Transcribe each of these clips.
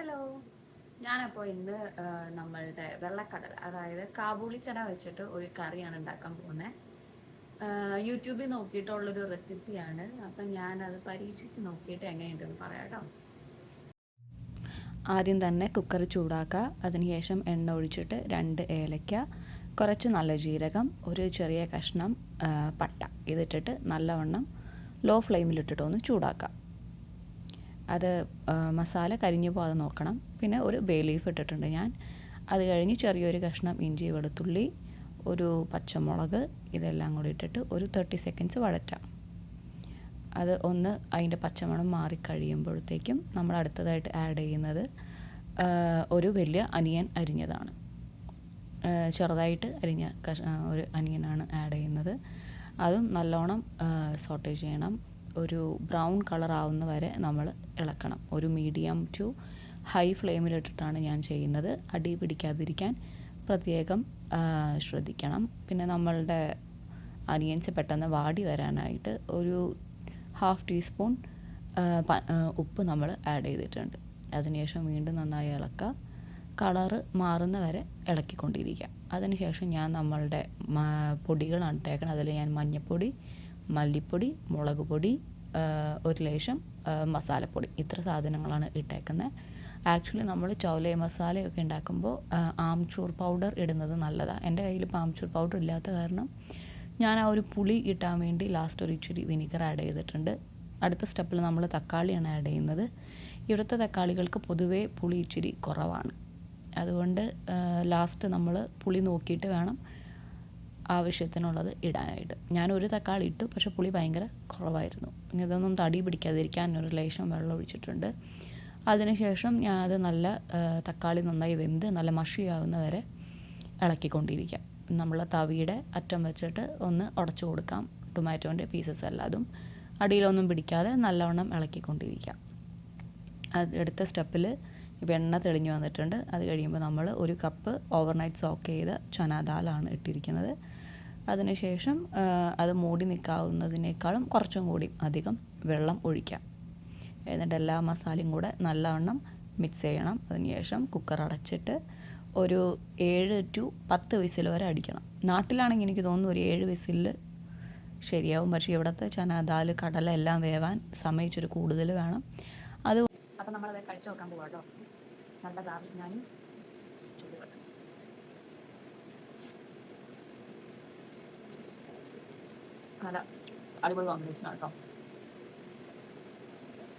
Hello. ഞാനപ്പോൾ ഇന്ന് നമ്മളുടെ വെള്ളക്കടൽ അതായത് കാബൂളിച്ചന ചന വെച്ചിട്ട് ഒരു കറിയാണ് ഉണ്ടാക്കാൻ പോകുന്നത് യൂട്യൂബിൽ നോക്കിയിട്ടുള്ളൊരു റെസിപ്പിയാണ്. അപ്പം ഞാനത് പരീക്ഷിച്ച് നോക്കിയിട്ട് എങ്ങനെയുണ്ടെന്ന് പറയാം കേട്ടോ. ആദ്യം തന്നെ കുക്കർ ചൂടാക്കുക. അതിനുശേഷം എണ്ണ ഒഴിച്ചിട്ട് രണ്ട് ഏലക്ക കുറച്ച് നല്ല ജീരകം ഒരു ചെറിയ കഷ്ണം പട്ട ഇതിട്ടിട്ട് നല്ലവണ്ണം ലോ ഫ്ലെയിമിലിട്ടിട്ട് ഒന്ന് ചൂടാക്കാം. അത് മസാല കരിഞ്ഞു പോകാതെ നോക്കണം. പിന്നെ ഒരു ബേ ലീഫ് ഇട്ടിട്ടുണ്ട് ഞാൻ. അത് കഴിഞ്ഞ് ചെറിയൊരു കഷ്ണം ഇഞ്ചി വെളുത്തുള്ളി ഒരു പച്ചമുളക് ഇതെല്ലാം കൂടി ഇട്ടിട്ട് ഒരു തേർട്ടി സെക്കൻഡ്സ് വഴറ്റാം. അത് ഒന്ന് അതിന്റെ പച്ചമണം മാറിക്കഴിയുമ്പോഴത്തേക്കും നമ്മൾ അടുത്തതായിട്ട് ആഡ് ചെയ്യുന്നത് ഒരു വലിയ അനിയൻ അരിഞ്ഞതാണ്. ചെറുതായിട്ട് അരിഞ്ഞ ഒരു അനിയനാണ് ആഡ് ചെയ്യുന്നത്. അതും നല്ലോണം സോട്ടേ ചെയ്യണം. ഒരു ബ്രൗൺ കളർ ആവുന്ന വരെ നമ്മൾ ഇളക്കണം. ഒരു മീഡിയം ടു ഹൈ ഫ്ലെയിമിലിട്ടിട്ടാണ് ഞാൻ ചെയ്യുന്നത്. അടി പിടിക്കാതിരിക്കാൻ പ്രത്യേകം ശ്രദ്ധിക്കണം. പിന്നെ നമ്മളുടെ അനിയൻസ് പെട്ടെന്ന് വാടി വരാനായിട്ട് ഒരു ഹാഫ് ടീസ്പൂൺ ഉപ്പ് നമ്മൾ ആഡ് ചെയ്തിട്ടുണ്ട്. അതിനുശേഷം വീണ്ടും നന്നായി ഇളക്കുക. കളറ് മാറുന്ന വരെ ഇളക്കിക്കൊണ്ടിരിക്കുക. അതിനുശേഷം ഞാൻ നമ്മളുടെ പൊടികളാണ് ഇട്ടേക്കുന്നത് അതിൽ ഞാൻ മഞ്ഞൾപ്പൊടി മല്ലിപ്പൊടി മുളക് പൊടി ഒരു ലേശം മസാലപ്പൊടി. ഇത്ര സാധനങ്ങളാണ് ഇട്ടേക്കുന്നത് ആക്ച്വലി നമ്മൾ ചോലേ മസാലയൊക്കെ ഉണ്ടാക്കുമ്പോൾ ആംചൂർ പൗഡർ ഇടുന്നത് നല്ലതാണ് എന്റെ കയ്യിൽ ഇപ്പോൾ ആംചൂർ പൗഡർ ഇല്ലാത്ത കാരണം ഞാൻ ആ ഒരു പുളി കിട്ടാൻ വേണ്ടി ലാസ്റ്റ് ഒരു ഇച്ചിരി വിനിഗർ ആഡ് ചെയ്തിട്ടുണ്ട്. അടുത്ത സ്റ്റെപ്പിൽ നമ്മൾ തക്കാളിയാണ് ആഡ് ചെയ്യുന്നത്. ഇവിടുത്തെ തക്കാളികൾക്ക് പൊതുവേ പുളി ഇച്ചിരി കുറവാണ്. അതുകൊണ്ട് ലാസ്റ്റ് നമ്മൾ പുളി നോക്കിയിട്ട് വേണം. ആവശ്യത്തിനുള്ളത് ഇടാനായിട്ട്. ഞാൻ ഒരു തക്കാളി ഇട്ടു പക്ഷെ പുളി ഭയങ്കര കുറവായിരുന്നു. ഇനി ഇതൊന്നും തടി പിടിക്കാതിരിക്കാൻ ഒരു ലേശം വെള്ളം ഒഴിച്ചിട്ടുണ്ട്. അതിനുശേഷം ഞാൻ അത് നല്ല തക്കാളി നന്നായി വെന്ത് നല്ല മഷിയാവുന്ന വരെ ഇളക്കിക്കൊണ്ടിരിക്കാം. നമ്മൾ തവിയുടെ അറ്റം വെച്ചിട്ട് ഒന്ന് ഉടച്ചു കൊടുക്കാം. ടൊമാറ്റോന്റെ പീസസ് അല്ലാതും അടിയിലൊന്നും പിടിക്കാതെ നല്ലവണ്ണം ഇളക്കിക്കൊണ്ടിരിക്കാം. അത് അടുത്ത സ്റ്റെപ്പിൽ ഇപ്പോൾ എണ്ണ തെളിഞ്ഞു വന്നിട്ടുണ്ട്. അത് കഴിയുമ്പോൾ നമ്മൾ ഒരു കപ്പ് ഓവർനൈറ്റ് സോക്ക് ചെയ്ത ചനാദാലാണ് ഇട്ടിരിക്കുന്നത്. അതിനുശേഷം അത് മൂടി നിൽക്കാവുന്നതിനേക്കാളും കുറച്ചും കൂടി അധികം വെള്ളം ഒഴിക്കാം. എന്നിട്ട് എല്ലാ മസാലയും കൂടെ നല്ലവണ്ണം മിക്സ് ചെയ്യണം. അതിനുശേഷം കുക്കർ അടച്ചിട്ട് ഒരു ഏഴ് ടു പത്ത് വിസിൽ വരെ അടിക്കണം. നാട്ടിലാണെങ്കിൽ എനിക്ക് തോന്നുന്നു ഒരു ഏഴ് വിസിലിൽ ശരിയാവും. പക്ഷേ ഇവിടുത്തെ ചന ദാൽ കടല എല്ലാം വേവാൻ സമയിച്ചൊരു കൂടുതൽ വേണം. അത് അപ്പം നമ്മളത് കഴിച്ചു നോക്കാൻ പോകാം കേട്ടോ നല്ലതാണ് ഞാനും ചൂടുവെള്ളം. നല്ല അടിപൊളി കോമ്പിനേഷനാണ് കേട്ടോ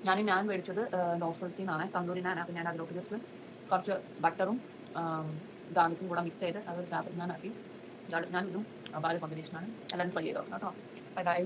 ഞാൻ ഞാൻ മേടിച്ചത് നോഫൽസിൽ നിന്നാണ് തന്തൂരി നാൻ അപ്പം ഞാൻ അതിലോട്ട് ജസ്റ്റ് കുറച്ച് ബട്ടറും ഗാർലിക്കും കൂടെ മിക്സ് ചെയ്ത് അത് ഗാർലിക് നാനാക്കി നാൻ ഇതും ബാൽ കോമ്പിനേഷനാണ് എല്ലാവരും ട്രൈ ചെയ്തോ കേട്ടോ ബൈ ബൈ